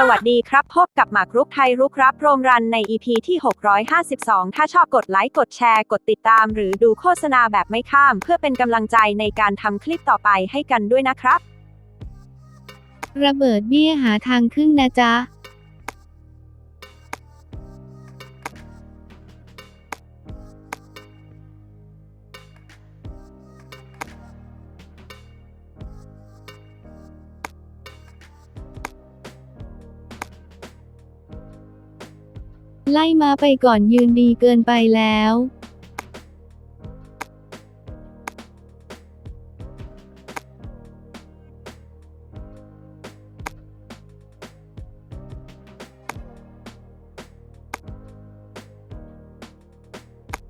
สวัสดีครับ พบกับหมากรุกไทยรุกรับโรมรันใน EP ที่ 652 ถ้าชอบกดไลค์ กดแชร์ กดติดตาม หรือดูโฆษณาแบบไม่ข้าม เพื่อเป็นกำลังใจในการทำคลิปต่อไปให้กันด้วยนะครับ ระเบิดเบี้ยหาทางขึ้นนะจ๊ะ ไล่มาไปก่อนยืนดีเกินไปแล้ว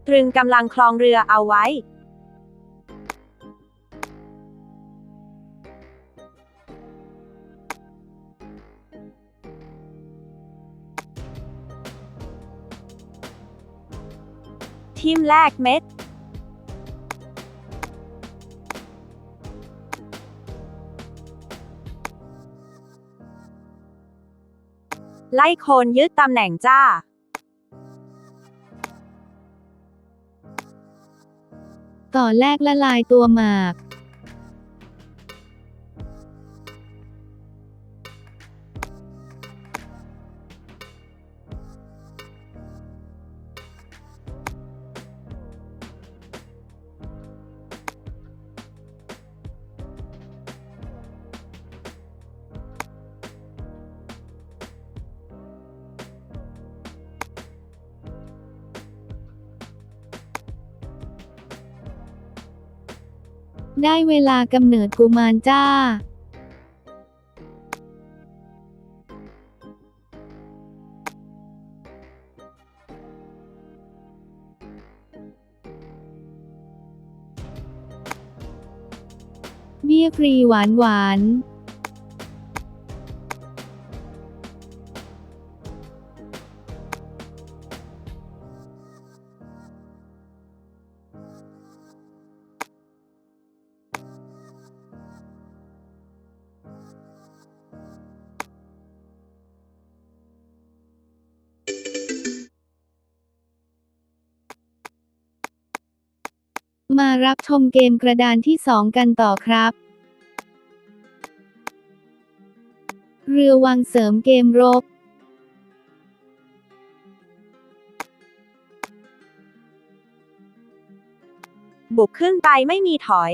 ตรึงกำลังคลองเรือเอาไว้ ทีมแรกเม็ด ไล่โคนยึดตำแหน่งจ้า ต่อแรกละลายตัวหมาก ได้เวลากำเนิดกุมารจ้าเบี้ยฟรีหวานหวาน มารับชมเกมกระดานที่ 2 กันต่อครับ เรือวังเสริมเกมรบ บุกขึ้นไปไม่มีถอย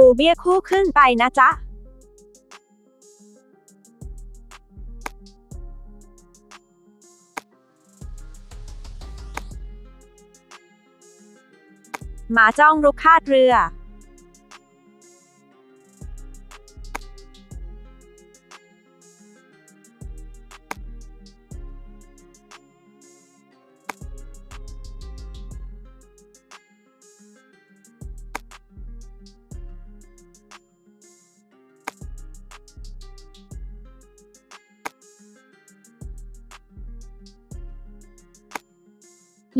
ปูเบี้ยคู่ขึ้นไปนะจ๊ะ หมาจ้องรุกคาดเรือ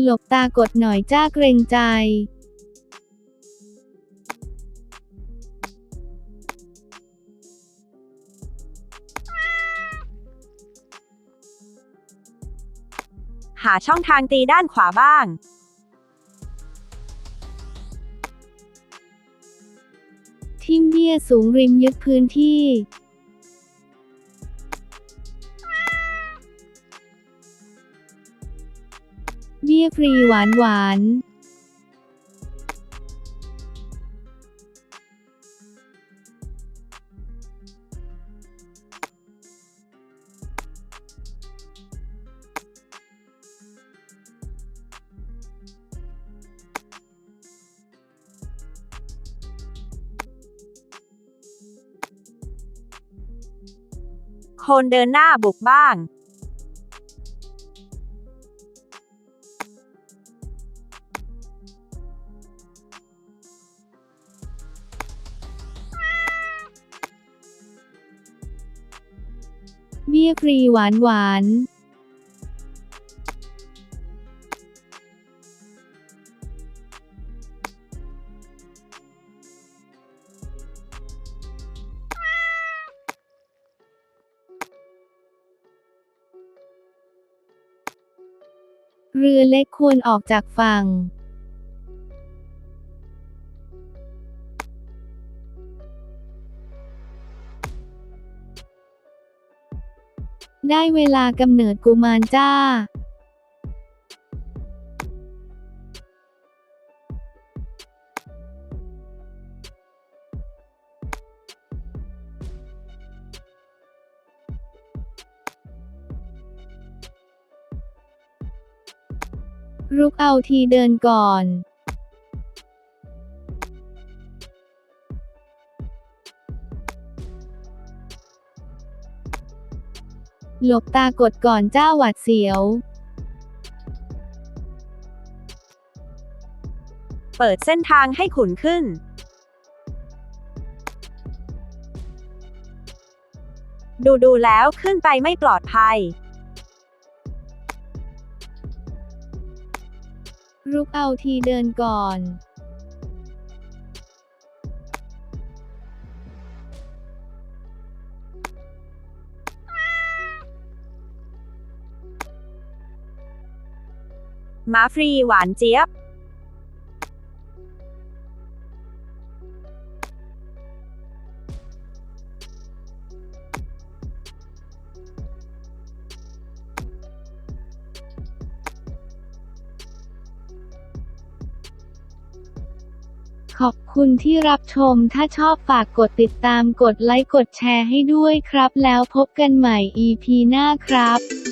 หลบตากดหน่อยจ้าเกรงใจหาช่องทางตีด้านขวาบ้าง ทิมเบี้ยสูงริมยึดพื้นที่ ฟรีหวานหวานโคนเดินหน้าบุกบ้าง เบี้ยฟรีหวานหวานเรือเล็กควรออกจากฝั่ง ได้เวลากำเนิดกุมารจ้ารุกเอาทีเดินก่อน หลบตากดก่อนเจ้าหวัดเสียว เปิดเส้นทางให้ขุนขึ้น ดูดูๆแล้วขึ้นไปไม่ปลอดภัย รุกเอาทีเดินก่อน ม้าฟรีหวานเจี๊ยบ ขอบคุณที่รับชม ถ้าชอบฝากกดติดตาม กดไลค์ กดแชร์ให้ด้วยครับ แล้วพบกันใหม่ EP หน้าครับ